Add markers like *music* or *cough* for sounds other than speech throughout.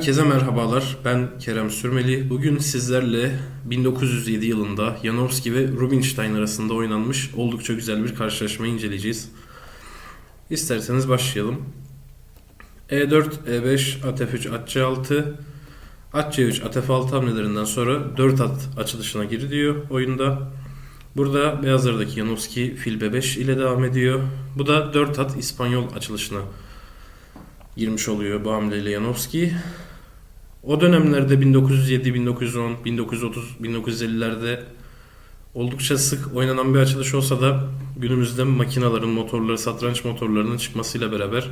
Herkese merhabalar. Ben Kerem Sürmeli. Bugün sizlerle 1907 yılında Janowski ve Rubinstein arasında oynanmış oldukça güzel bir karşılaşma inceleyeceğiz. İsterseniz başlayalım. E E4, E5, at F3, at C6, at C3, at F6 hamlelerinden sonra 4 at açılışına giriliyor oyunda. Burada beyazlardaki Janowski fil B5 ile devam ediyor. Bu da 4 at İspanyol açılışına girmiş oluyor bu hamleyle Janowski. O dönemlerde 1907, 1910, 1930, 1950'lerde oldukça sık oynanan bir açılış olsa da günümüzde makinaların motorları, satranç motorlarının çıkmasıyla beraber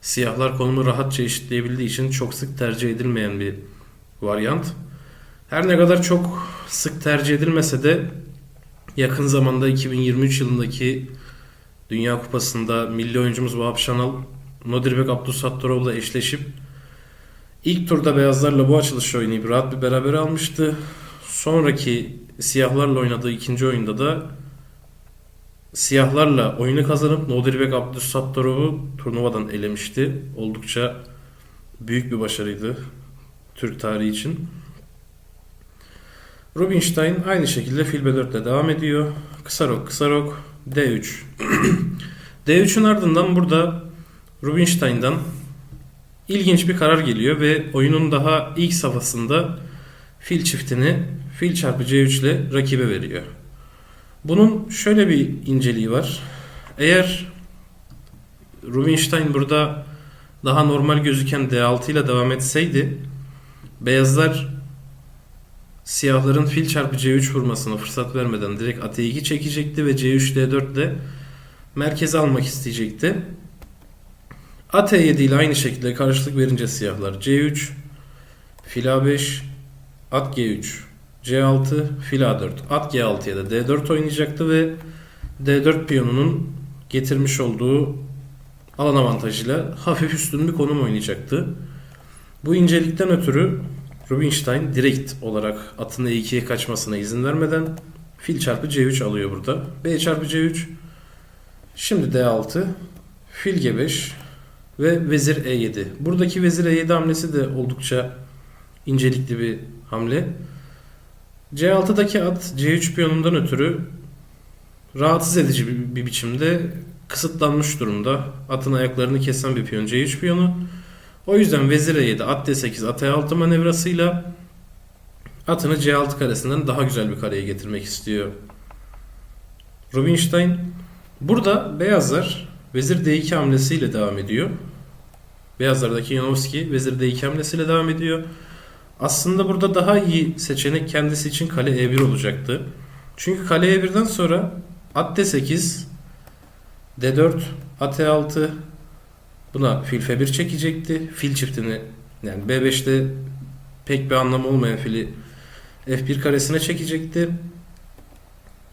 siyahlar konumu rahatça eşitleyebildiği için çok sık tercih edilmeyen bir varyant. Her ne kadar çok sık tercih edilmese de yakın zamanda 2023 yılındaki Dünya Kupası'nda milli oyuncumuz Vahap Şanal Nodirbek Abdusattorov'la eşleşip ilk turda beyazlarla bu açılışı oynayıp rahat bir beraber almıştı. Sonraki siyahlarla oynadığı ikinci oyunda da siyahlarla oyunu kazanıp Nodirbek Abdusattorov'u turnuvadan elemişti. Oldukça büyük bir başarıydı Türk tarihi için. Rubinstein aynı şekilde fil B4 ile devam ediyor. Kısa rok, kısa rok, D3. D3'ün ardından burada Rubinstein'dan ilginç bir karar geliyor ve oyunun daha ilk safhasında fil çiftini fil çarpı C3 ile rakibe veriyor. Bunun şöyle bir inceliği var. Eğer Rubinstein burada daha normal gözüken D6 ile devam etseydi beyazlar siyahların fil çarpı C3 vurmasına fırsat vermeden direkt at E2 çekecekti ve C3 D4 ile merkeze almak isteyecekti. At E7 ile aynı şekilde karşılık verince siyahlar C3, fil A5, at G3, C6, fil A4, at G6'ya da D4 oynayacaktı ve D4 piyonunun getirmiş olduğu alan avantajıyla hafif üstün bir konum oynayacaktı. Bu incelikten ötürü Rubinstein direkt olarak atın E2'ye kaçmasına izin vermeden fil çarpı C3 alıyor burada. B çarpı C3 Şimdi D6 fil G5 ve vezir E7. Buradaki vezir E7 hamlesi de oldukça incelikli bir hamle. C6'daki at C3 piyonundan ötürü rahatsız edici bir, bir biçimde kısıtlanmış durumda. Atın ayaklarını kesen bir piyon C3 piyonu. O yüzden vezir E7, at D8, at E6 manevrasıyla atını C6 karesinden daha güzel bir kareye getirmek istiyor. Rubinstein burada beyazlar vezir D2 hamlesiyle devam ediyor. Beyazlardaki Janowski vezir D2 hamlesiyle devam ediyor. Aslında burada daha iyi seçenek kendisi için kale E1 olacaktı. Çünkü kale E1'den sonra at D8, D4, at E6 buna fil F1 çekecekti. Fil çiftini yani B5'te pek bir anlamı olmayan fili F1 karesine çekecekti.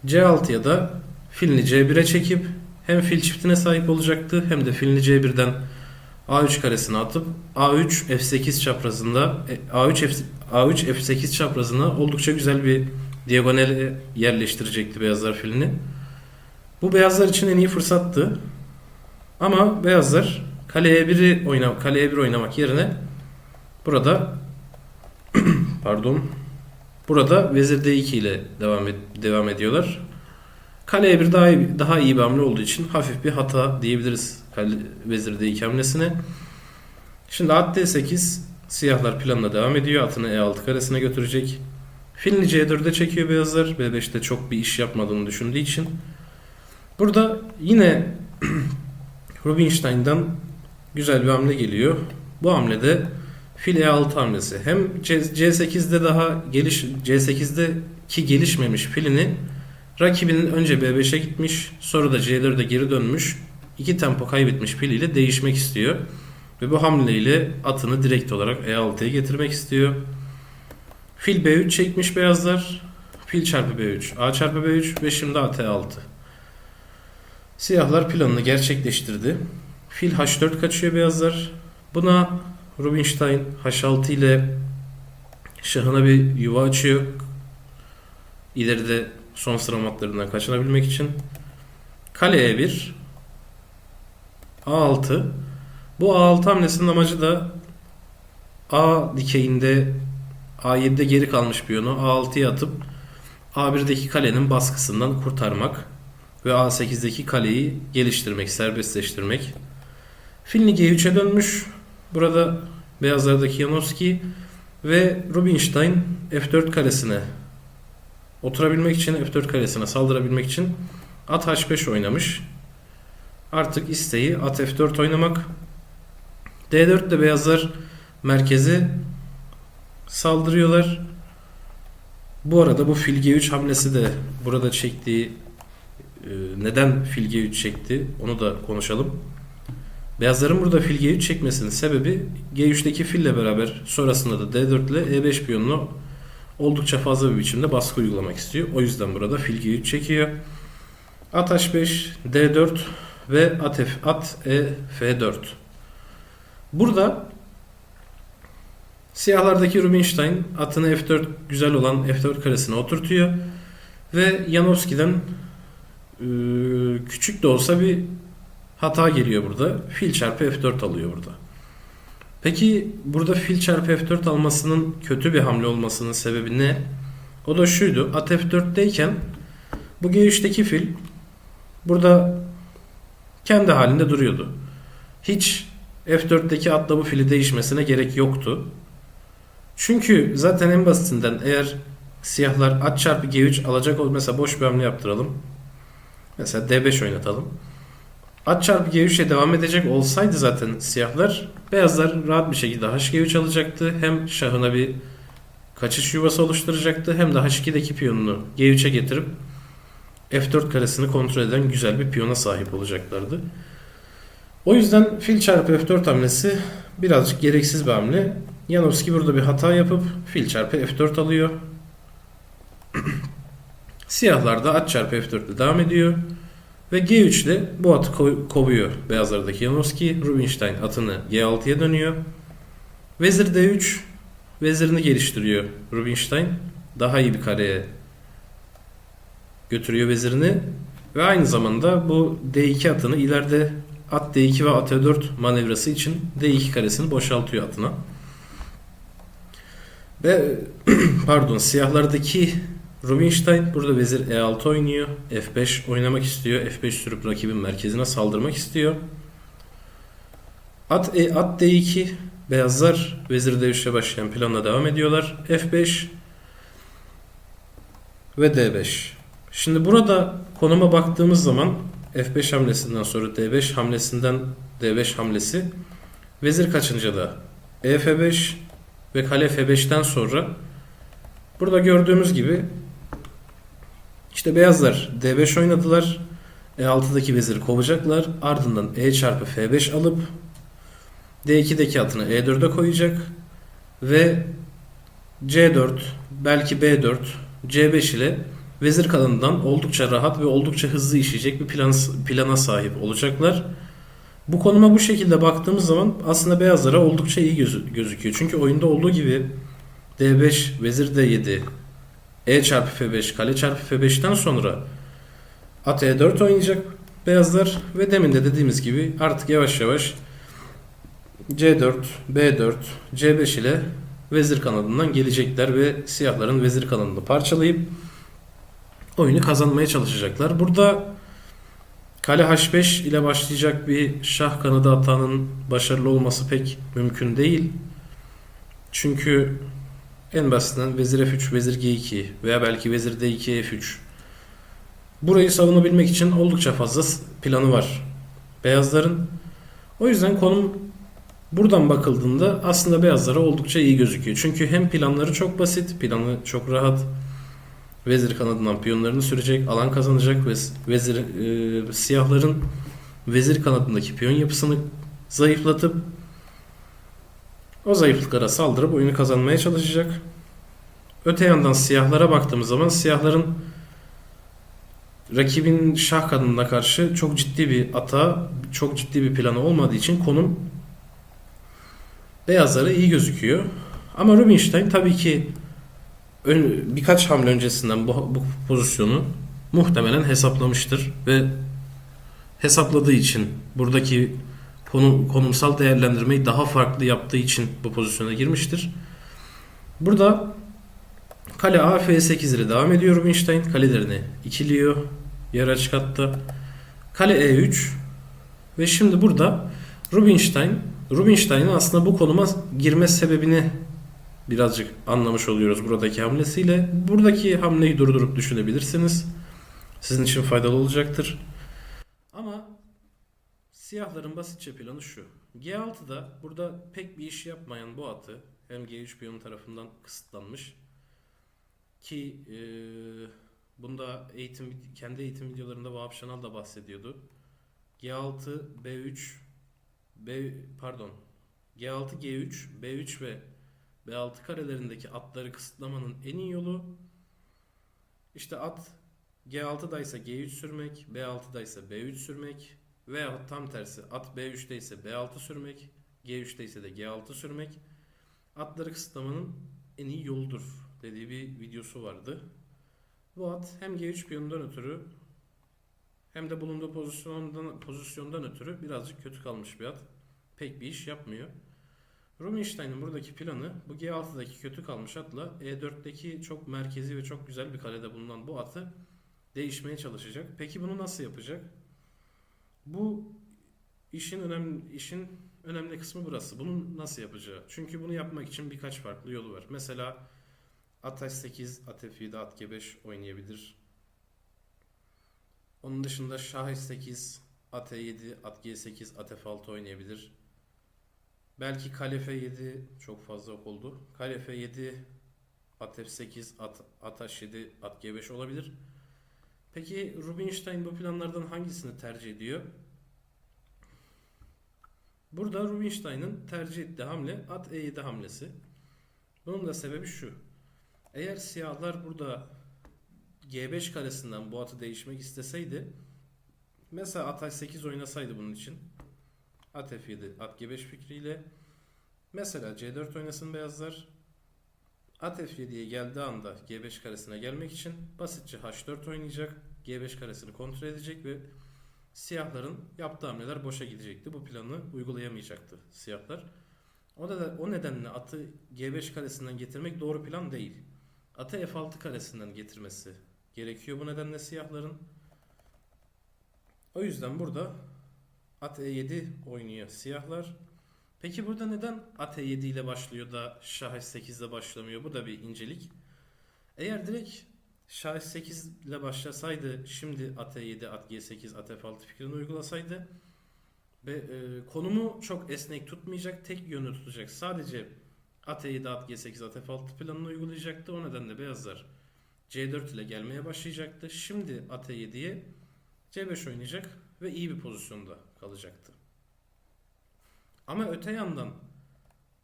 C6'ya da filini C1'e çekip hem fil çiftine sahip olacaktı hem de filini C1'den A3 karesine atıp A3 F8 çaprazında A3 F, A3 F8 çaprazına oldukça güzel bir diagonale yerleştirecekti beyazlar filini. Bu beyazlar için en iyi fırsattı. Ama beyazlar kale E1'i oynam kale E1 oynamak yerine burada *clears throat* pardon burada vezir D2 ile devam et, devam ediyorlar. Kale E1 daha iyi, daha iyi bir hamle olduğu için hafif bir hata diyebiliriz kale, vezir D2 hamlesine. Şimdi at D8 siyahlar planla devam ediyor. Atını E6 karesine götürecek. Filini C4'e çekiyor beyazlar. B5'te çok bir iş yapmadığını düşündüğü için. Burada yine *clears throat* Rubinstein'dan güzel bir hamle geliyor. Bu hamlede fil E6 hamlesi. Hem C8'de daha geliş C8'deki gelişmemiş filini rakibinin önce B5'e gitmiş, sonra da C4'e geri dönmüş, iki tempo kaybetmiş filiyle değişmek istiyor. Ve bu hamleyle atını direkt olarak E6'ya getirmek istiyor. Fil B3 çekmiş beyazlar. Fil çarpı B3, A çarpı B3 ve şimdi at E6. Siyahlar planını gerçekleştirdi. Fil H4 kaçıyor beyazlar. Buna Rubinstein H6 ile şahına bir yuva açıyor. İleride son sıra matlarından kaçınabilmek için. Kale E1 A6 Bu A6 hamlesinin amacı da A dikeyinde A7'de geri kalmış piyonu A6'ya atıp A1'deki kalenin baskısından kurtarmak ve A8'deki kaleyi geliştirmek, serbestleştirmek. Filni G3'e dönmüş. Burada beyazlardaki Janowski ve Rubinstein F4 karesine oturabilmek için F4 karesine saldırabilmek için at H5 oynamış. Artık isteği at F4 oynamak. D4 de beyazlar merkeze saldırıyorlar. Bu arada bu fil G3 hamlesi de burada çektiği e, neden fil G3 çekti onu da konuşalım. Beyazların burada fil G3 çekmesinin sebebi G3'teki fille beraber sonrasında da D4 ile E5 piyonunu oldukça fazla bir biçimde baskı uygulamak istiyor. O yüzden burada fil G3 çekiyor. At H5, D4 ve at, F, at E, F4. Burada siyahlardaki Rubinstein atını F4 güzel olan F4 karesine oturtuyor ve Janowski'den e, küçük de olsa bir hata geliyor burada. Fil çarpı F4 alıyor burada. Peki burada fil çarpı F4 almasının kötü bir hamle olmasının sebebi ne? O da şuydu. At F4'teyken bu G3'teki fil burada kendi halinde duruyordu. Hiç F4'teki atla bu fili değişmesine gerek yoktu. Çünkü zaten en basitinden eğer siyahlar at çarpı G3 alacak mesela boş bir hamle yaptıralım. Mesela D5 oynatalım. At çarpı G3'e devam edecek olsaydı zaten siyahlar beyazlar rahat bir şekilde H-G3 alacaktı. Hem şahına bir kaçış yuvası oluşturacaktı hem de H2'deki piyonunu G3'e getirip F4 karesini kontrol eden güzel bir piyona sahip olacaklardı. O yüzden fil çarpı F4 hamlesi birazcık gereksiz bir hamle. Janowski burada bir hata yapıp fil çarpı F4 alıyor. *clears throat* Siyahlar da at çarpı F4 ile devam ediyor. Ve G3 ile bu atı ko- kovuyor beyazlardaki Janowski. Rubinstein atını G6'ya dönüyor. Vezir D3 vezirini geliştiriyor Rubinstein. Daha iyi bir kareye götürüyor vezirini. Ve aynı zamanda bu D2 atını ileride at D2 ve at E4 manevrası için D2 karesini boşaltıyor atına. Ve *clears throat* pardon siyahlardaki Rubinstein burada vezir E6 oynuyor. F5 oynamak istiyor. F5 sürüp rakibin merkezine saldırmak istiyor. At, e, at D2 beyazlar vezir D3'e başlayan planla devam ediyorlar. F5 ve D5. Şimdi burada konuma baktığımız zaman F5 hamlesinden sonra D5 hamlesinden D5 hamlesi vezir kaçınca da E F5 ve kale F5'ten sonra burada gördüğümüz gibi işte beyazlar D5 oynadılar. E6'daki veziri kovacaklar. Ardından E çarpı F5 alıp D2'deki atını E4'e koyacak. Ve C4 belki B4 C5 ile vezir kalanından oldukça rahat ve oldukça hızlı işleyecek bir plan, plana sahip olacaklar. Bu konuma bu şekilde baktığımız zaman aslında beyazlara oldukça iyi gözü- gözüküyor. Çünkü oyunda olduğu gibi D5, vezir D7, E çarpı F5, kale çarpı F5'ten sonra at E4 oynayacak beyazlar ve demin de dediğimiz gibi artık yavaş yavaş C4, B4, C5 ile vezir kanadından gelecekler ve siyahların vezir kanadını parçalayıp oyunu kazanmaya çalışacaklar. Burada kale H5 ile başlayacak bir şah kanadı hatanın başarılı olması pek mümkün değil. Çünkü en basitinden vezir F3, vezir G2 veya belki vezir D2, F3. Burayı savunabilmek için oldukça fazla planı var beyazların. O yüzden konum buradan bakıldığında aslında beyazlara oldukça iyi gözüküyor. Çünkü hem planları çok basit, planı çok rahat. Vezir kanadından piyonlarını sürecek, alan kazanacak ve vezir e, siyahların vezir kanadındaki piyon yapısını zayıflatıp o zayıflıklara saldırıp oyunu kazanmaya çalışacak. Öte yandan siyahlara baktığımız zaman siyahların rakibin şah kanadına karşı çok ciddi bir ata, çok ciddi bir planı olmadığı için konum beyazlara iyi gözüküyor. Ama Rubinstein tabii ki ön- birkaç hamle öncesinden bu, bu pozisyonu muhtemelen hesaplamıştır ve hesapladığı için buradaki konumsal değerlendirmeyi daha farklı yaptığı için bu pozisyona girmiştir. Burada kale A F8 ile devam ediyor Rubinstein. Kalelerini ikiliyor. Yarı açık hatta. Kale E3 ve şimdi burada Rubinstein Rubinstein'in aslında bu konuma girme sebebini birazcık anlamış oluyoruz buradaki hamlesiyle. Buradaki hamleyi durdurup düşünebilirsiniz. Sizin için faydalı olacaktır. Siyahların basitçe planı şu. G6'da burada pek bir iş yapmayan bu atı hem G3 piyonu tarafından kısıtlanmış ki e, bunda eğitim kendi eğitim videolarında Vahap Şanal da bahsediyordu. G6, B3, B pardon G6, G3, B3 ve B6 karelerindeki atları kısıtlamanın en iyi yolu işte at G6'daysa G3 sürmek, B6'daysa B3 sürmek veya tam tersi at B3'te ise B6 sürmek, G3'te ise de G6 sürmek atları kısıtlamanın en iyi yoludur dediği bir videosu vardı. Bu at hem G3 piyonundan ötürü hem de bulunduğu pozisyondan, pozisyondan ötürü birazcık kötü kalmış bir at. Pek bir iş yapmıyor. Rubinstein'in buradaki planı bu G6'daki kötü kalmış atla E4'teki çok merkezi ve çok güzel bir kalede bulunan bu atı değişmeye çalışacak. Peki bunu nasıl yapacak? Bu işin önemli işin önemli kısmı burası. Bunu nasıl yapacağı? Çünkü bunu yapmak için birkaç farklı yolu var. Mesela at H8, at F7, at G5 oynayabilir. Onun dışında şah H8, at E7, at G8, at F6 oynayabilir. Belki kale F7 çok fazla oldu. Kale F7, at F8, at, at H7, at G5 olabilir. Peki Rubinstein bu planlardan hangisini tercih ediyor? Burada Rubinstein'ın tercih ettiği hamle at E7 hamlesi. Bunun da sebebi şu. Eğer siyahlar burada G5 karesinden bu atı değişmek isteseydi mesela at H8 oynasaydı bunun için at F7 at G5 fikriyle mesela C4 oynasın beyazlar at F7'ye geldiği anda G5 karesine gelmek için basitçe H4 oynayacak G5 karesini kontrol edecek ve siyahların yaptığı hamleler boşa gidecekti. Bu planı uygulayamayacaktı siyahlar. O, da, o nedenle atı G5 karesinden getirmek doğru plan değil. Atı F6 karesinden getirmesi gerekiyor bu nedenle siyahların. O yüzden burada at E7 oynuyor siyahlar. Peki burada neden at E7 ile başlıyor da şah H8 ile başlamıyor? Bu da bir incelik. Eğer direkt şah H8 ile başlasaydı şimdi at E7, at G8, at F6 fikrini uygulasaydı ve e, konumu çok esnek tutmayacak, tek yönlü tutacak. Sadece at E7, at G8, at F6 planını uygulayacaktı. O nedenle beyazlar C4 ile gelmeye başlayacaktı. Şimdi at E7'ye C5 oynayacak ve iyi bir pozisyonda kalacaktı. Ama öte yandan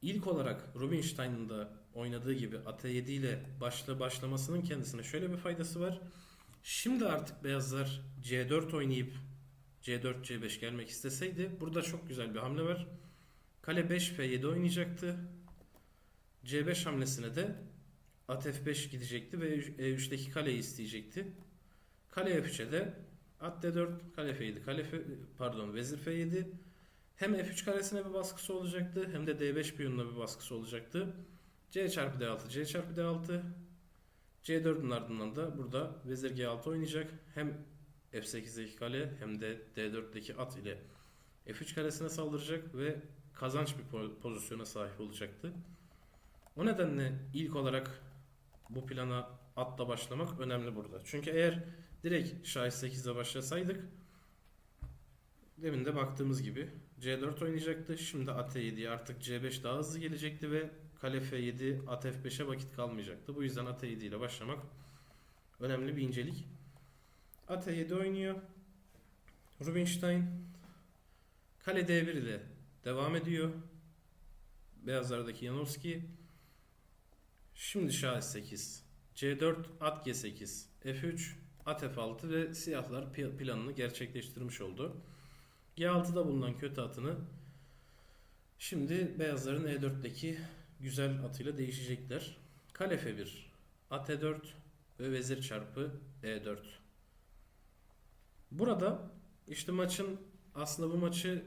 ilk olarak Rubinstein'ın da oynadığı gibi at E7 ile başla başlamasının kendisine şöyle bir faydası var. Şimdi artık beyazlar C4 oynayıp C4 C5 gelmek isteseydi burada çok güzel bir hamle var. Kale 5 F7 oynayacaktı. C5 hamlesine de at F5 gidecekti ve E3'teki kaleyi isteyecekti. Kale F3'e de at D4, kale F7, kale F, pardon vezir F7 hem F3 karesine bir baskısı olacaktı hem de D5 piyonuna bir baskısı olacaktı. C çarpı D6, C çarpı D6 C4'ün ardından da burada vezir G6 oynayacak. Hem F8'deki kale hem de D4'deki at ile F3 karesine saldıracak ve kazanç bir po- pozisyona sahip olacaktı. O nedenle ilk olarak bu plana atla başlamak önemli burada. Çünkü eğer direkt şah 8 ile başlasaydık demin de baktığımız gibi C4 oynayacaktı. Şimdi at E7'ye artık C5 daha hızlı gelecekti ve kale F7 at F5'e vakit kalmayacaktı. Bu yüzden at E7 ile başlamak önemli bir incelik. At E7 oynuyor. Rubinstein kale D1 ile devam ediyor. Beyazlardaki Janowski Şimdi şah 8 C4 at G8 F3 at F6 ve siyahlar planını gerçekleştirmiş oldu. G6'da bulunan kötü atını şimdi beyazların E4'teki güzel atıyla değişecekler. Kale F1 at E4 ve vezir çarpı E4. Burada işte maçın aslında bu maçı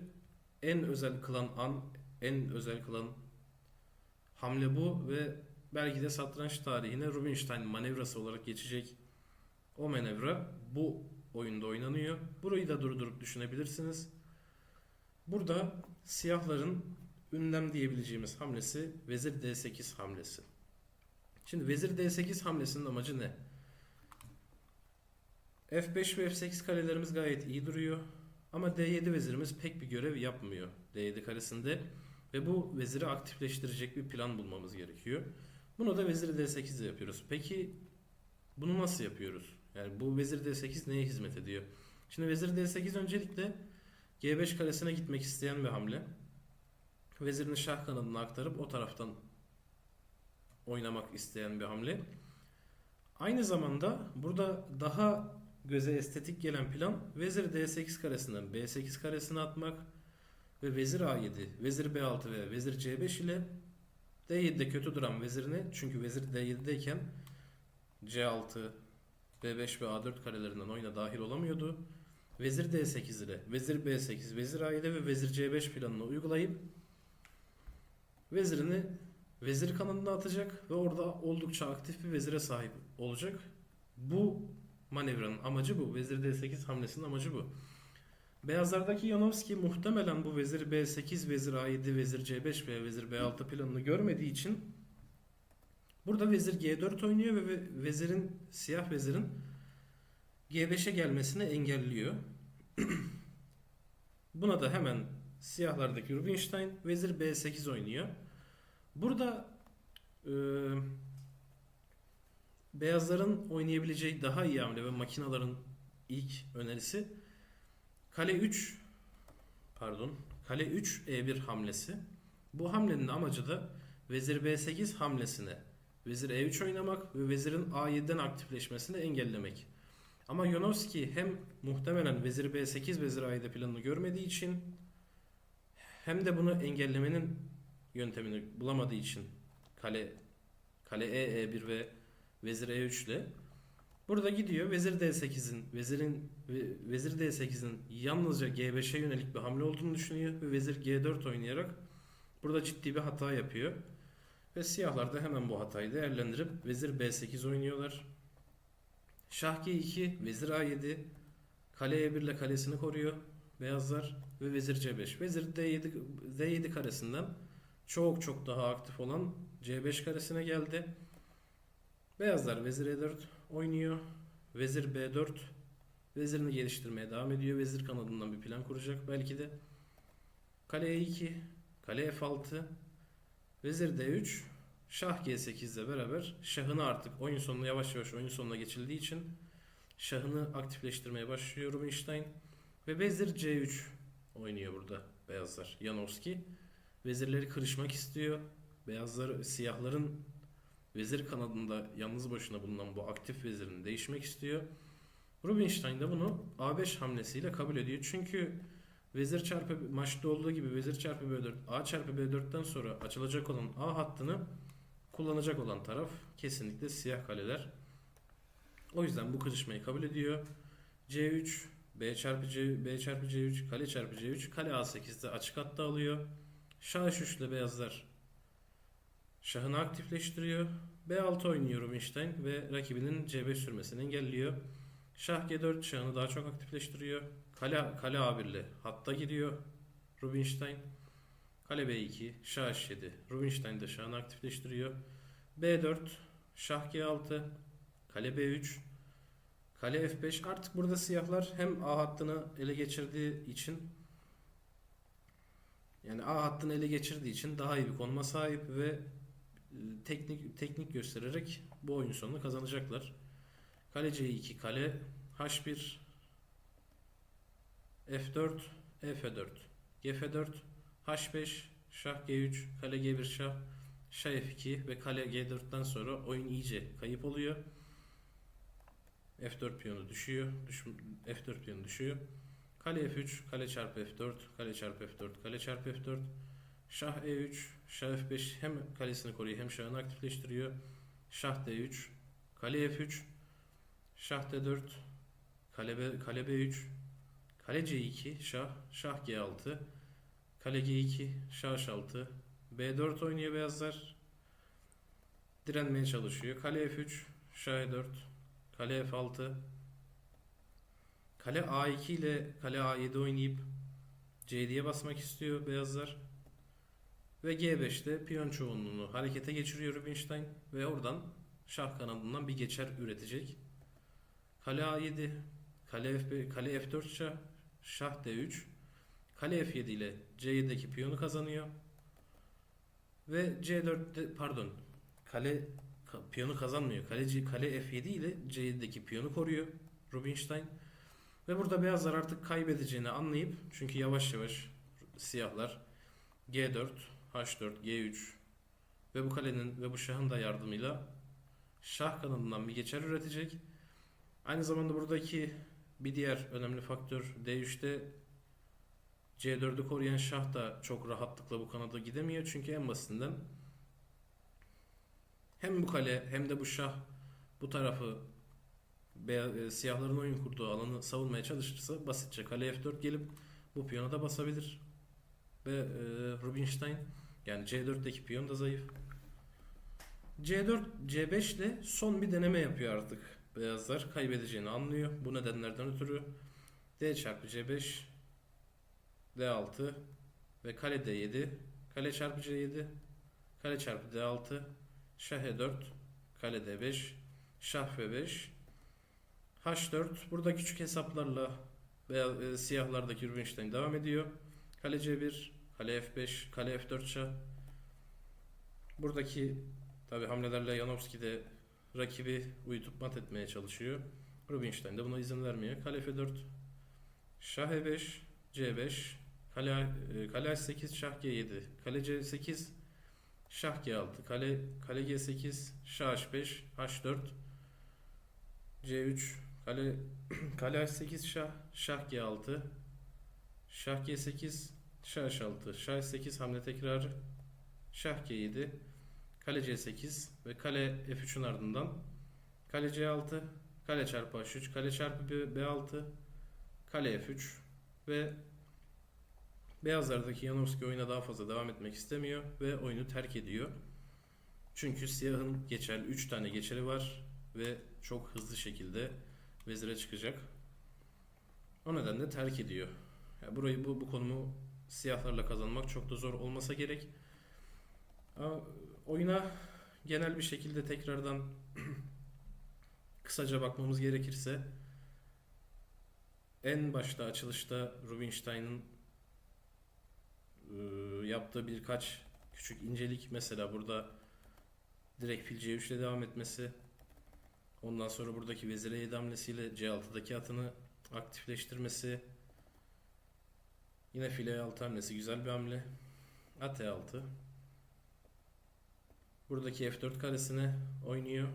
en özel kılan an, en özel kılan hamle bu ve belki de satranç tarihine Rubinstein manevrası olarak geçecek o manevra bu oyunda oynanıyor. Burayı da durdurup düşünebilirsiniz. Burada siyahların ünlem diyebileceğimiz hamlesi vezir d8 hamlesi. Şimdi vezir d8 hamlesinin amacı ne? F5 ve F8 karelerimiz gayet iyi duruyor. Ama D7 vezirimiz pek bir görev yapmıyor D7 karesinde. Ve bu veziri aktifleştirecek bir plan bulmamız gerekiyor. Bunu da vezir D8 ile yapıyoruz. Peki bunu nasıl yapıyoruz? Yani bu vezir D8 neye hizmet ediyor? Şimdi vezir D8 öncelikle G5 karesine gitmek isteyen bir hamle. Vezirini şah kanadına aktarıp o taraftan oynamak isteyen bir hamle. Aynı zamanda burada daha göze estetik gelen plan vezir D8 karesinden B8 karesine atmak ve vezir A7, vezir B6 ve vezir C5 ile D7'de kötü duran vezirini çünkü vezir D7'deyken C6, B5 ve A4 karelerinden oyuna dahil olamıyordu. Vezir D8 ile vezir B8, vezir A7 ve vezir C5 planını uygulayıp vezirini vezir kanadına atacak ve orada oldukça aktif bir vezire sahip olacak. Bu manevranın amacı bu. Vezir D8 hamlesinin amacı bu. Beyazlardaki Yanovski muhtemelen bu vezir B8, vezir A7, vezir C5 veya vezir B6 planını görmediği için burada vezir G4 oynuyor ve vezirin siyah vezirin G5'e gelmesini engelliyor. *clears throat* Buna da hemen siyahlardaki Rubinstein vezir B8 oynuyor. Burada e, beyazların oynayabileceği daha iyi hamle ve makinaların ilk önerisi kale 3 pardon kale 3 E1 hamlesi. Bu hamlenin amacı da vezir B8 hamlesine vezir E3 oynamak ve vezirin A7'den aktifleşmesini engellemek. Ama Yonovski hem muhtemelen vezir B8 vezir A7 planını görmediği için hem de bunu engellemenin yöntemini bulamadığı için kale kale E E1 ve vezir E3 ile burada gidiyor vezir D8'in vezirin vezir D8'in yalnızca G5'e yönelik bir hamle olduğunu düşünüyor ve vezir G4 oynayarak burada ciddi bir hata yapıyor. Ve siyahlar da hemen bu hatayı değerlendirip vezir B8 oynuyorlar. Şah G2, vezir A7, kale E1 ile kalesini koruyor beyazlar ve vezir C5. Vezir D7 D7 karesinden çok çok daha aktif olan C5 karesine geldi. Beyazlar vezir E4 oynuyor. Vezir B4 vezirini geliştirmeye devam ediyor. Vezir kanadından bir plan kuracak belki de. Kale E2, kale F6, vezir D3, şah G8 ile beraber şahını artık oyun sonuna yavaş yavaş oyun sonuna geçildiği için şahını aktifleştirmeye başlıyor Rubinstein ve vezir C3 oynuyor burada beyazlar. Janowski vezirleri kırışmak istiyor. Beyazlar siyahların vezir kanadında yalnız başına bulunan bu aktif vezirini değişmek istiyor. Rubinstein de bunu A5 hamlesiyle kabul ediyor. Çünkü vezir çarpı maçta olduğu gibi vezir çarpı B4 A çarpı B4'ten sonra açılacak olan A hattını kullanacak olan taraf kesinlikle siyah kaleler. O yüzden bu kırışmayı kabul ediyor. C3 B çarpı C B çarpı C3 kale çarpı C3 kale A8'de açık hatta alıyor. Şah H3 ile beyazlar şahını aktifleştiriyor. B6 oynuyor Rubinstein ve rakibinin C5 sürmesini engelliyor. Şah G4 şahını daha çok aktifleştiriyor. Kale, kale A1 ile hatta giriyor Rubinstein. Kale B2, Şah H7. Rubinstein de şahını aktifleştiriyor. B4, Şah G6, Kale B3, Kale F5. Artık burada siyahlar hem A hattını ele geçirdiği için yani A hattını ele geçirdiği için daha iyi bir konuma sahip ve teknik teknik göstererek bu oyun sonunu kazanacaklar. Kale C2, kale H1, F4, F4, Gf4, H5, Şah G3, Kale G1 Şah, Şah F2 ve Kale G4'ten sonra oyun iyice kayıp oluyor. F4 piyonu düşüyor. Düş, F4 piyonu düşüyor. Kale F3, kale çarpı F4, kale çarpı F4, kale çarpı F4. Şah E3, Şah F5 hem kalesini koruyor hem şahını aktifleştiriyor. Şah D3, kale F3, Şah D4, kale, B, kale B3, kale C2, Şah, Şah G6, Kale G2, şah H6. B4 oynuyor beyazlar. Direnmeye çalışıyor. Kale F3, şah E4. Kale F6. Kale A2 ile kale A7 oynayıp C7'ye basmak istiyor beyazlar. Ve G5'te piyon çoğunluğunu harekete geçiriyor Rubinstein ve oradan şah kanadından bir geçer üretecek. Kale A7, kale F, kale F4 şah, şah D3, kale F7 ile C7'deki piyonu kazanıyor. Ve C4'te pardon kale ka- piyonu kazanmıyor. Kaleci kale F7 ile C7'deki piyonu koruyor Rubinstein. Ve burada beyazlar artık kaybedeceğini anlayıp çünkü yavaş yavaş siyahlar G4, H4, G3 ve bu kalenin ve bu şahın da yardımıyla şah kanadından bir geçer üretecek. Aynı zamanda buradaki bir diğer önemli faktör D3'te C4'ü koruyan şah da çok rahatlıkla bu kanada gidemiyor. Çünkü en basitinden hem bu kale hem de bu şah bu tarafı e, siyahların oyun kurduğu alanı savunmaya çalışırsa basitçe kale F4 gelip bu piyona da basabilir. Ve e, Rubinstein yani C4'teki piyon da zayıf. C4, C5 ile son bir deneme yapıyor artık. Beyazlar kaybedeceğini anlıyor. Bu nedenlerden ötürü D çarpı C5 D6 ve kale D7 kale çarpı C7 kale çarpı D6 şah E4 kale D5 şah F5 H4 burada küçük hesaplarla veya e, siyahlardaki Rubinstein devam ediyor. Kale C1, kale F5, kale F4 şah. Buradaki tabi hamlelerle Janowski de rakibi uyutup mat etmeye çalışıyor. Rubinstein de buna izin vermiyor. Kale F4, şah E5, C5, kale, e, kale H8, şah G7, kale C8, şah G6, kale, kale G8, şah H5, H4, C3, kale, *clears throat* kale H8 şah, şah G6, şah G8, şah H6, şah H8 hamle tekrarı, şah G7, kale C8 ve kale F3'ün ardından kale C6, kale çarpı H3, kale çarpı B- B6, kale F3 ve beyazlardaki Janowski oyuna daha fazla devam etmek istemiyor ve oyunu terk ediyor. Çünkü siyahın geçer 3 tane geçeri var ve çok hızlı şekilde vezire çıkacak. O nedenle terk ediyor. Yani burayı bu, bu konumu siyahlarla kazanmak çok da zor olmasa gerek. Ama oyuna genel bir şekilde tekrardan *clears throat* kısaca bakmamız gerekirse en başta açılışta Rubinstein'ın yaptığı birkaç küçük incelik mesela burada direkt fil C3 ile devam etmesi ondan sonra buradaki vezir E7 hamlesiyle C6'daki atını aktifleştirmesi yine fil E6 hamlesi güzel bir hamle at E6 buradaki F4 karesine oynuyor.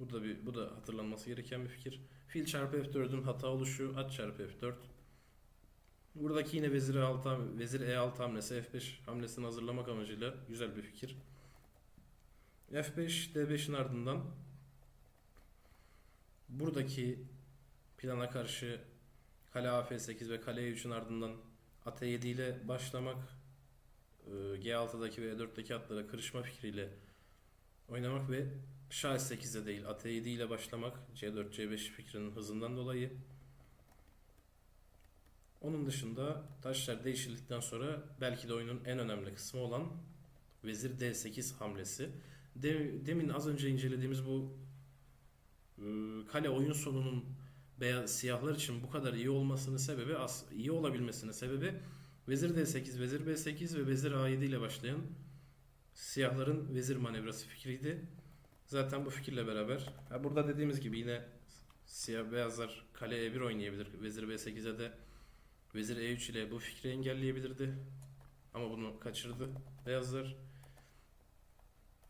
Bu da bir bu da hatırlanması gereken bir fikir. Fil çarpı F4'ün hata oluşu at çarpı F4 Buradaki yine vezir E6 ham- vezir E6 hamlesi F5 hamlesini hazırlamak amacıyla güzel bir fikir. F5 D5'in ardından buradaki plana karşı kale AF8 ve kale E3'ün ardından at E7 ile başlamak e, G6'daki ve E4'teki atlara kırışma fikriyle oynamak ve Şah 8'de değil at E7 ile başlamak C4 C5 fikrinin hızından dolayı onun dışında taşlar değişildikten sonra belki de oyunun en önemli kısmı olan Vezir D8 hamlesi. De- demin az önce incelediğimiz bu e, kale oyun sonunun beyaz siyahlar için bu kadar iyi olmasının sebebi iyi olabilmesinin sebebi Vezir D8, Vezir B8 ve Vezir A7 ile başlayan siyahların vezir manevrası fikriydi. Zaten bu fikirle beraber burada dediğimiz gibi yine siyah beyazlar kale E1 oynayabilir. Vezir B8'e de Vezir E3 ile bu fikri engelleyebilirdi. Ama bunu kaçırdı beyazlar.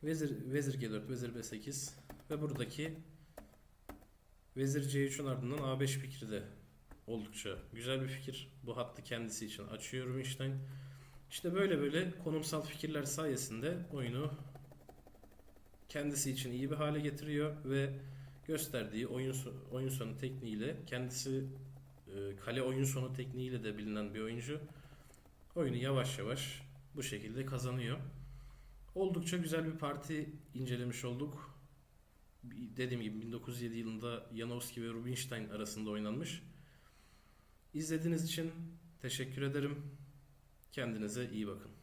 Vezir, vezir G4, Vezir B8 ve buradaki Vezir C3'ün ardından A5 fikri de oldukça güzel bir fikir. Bu hattı kendisi için açıyor Rubinstein. İşte böyle böyle konumsal fikirler sayesinde oyunu kendisi için iyi bir hale getiriyor ve gösterdiği oyun oyun sonu tekniğiyle kendisi e, kale oyun sonu tekniğiyle de bilinen bir oyuncu. oyunu yavaş yavaş bu şekilde kazanıyor. Oldukça güzel bir parti incelemiş olduk. Dediğim gibi 1907 yılında Janowski ve Rubinstein arasında oynanmış. İzlediğiniz için teşekkür ederim. Kendinize iyi bakın.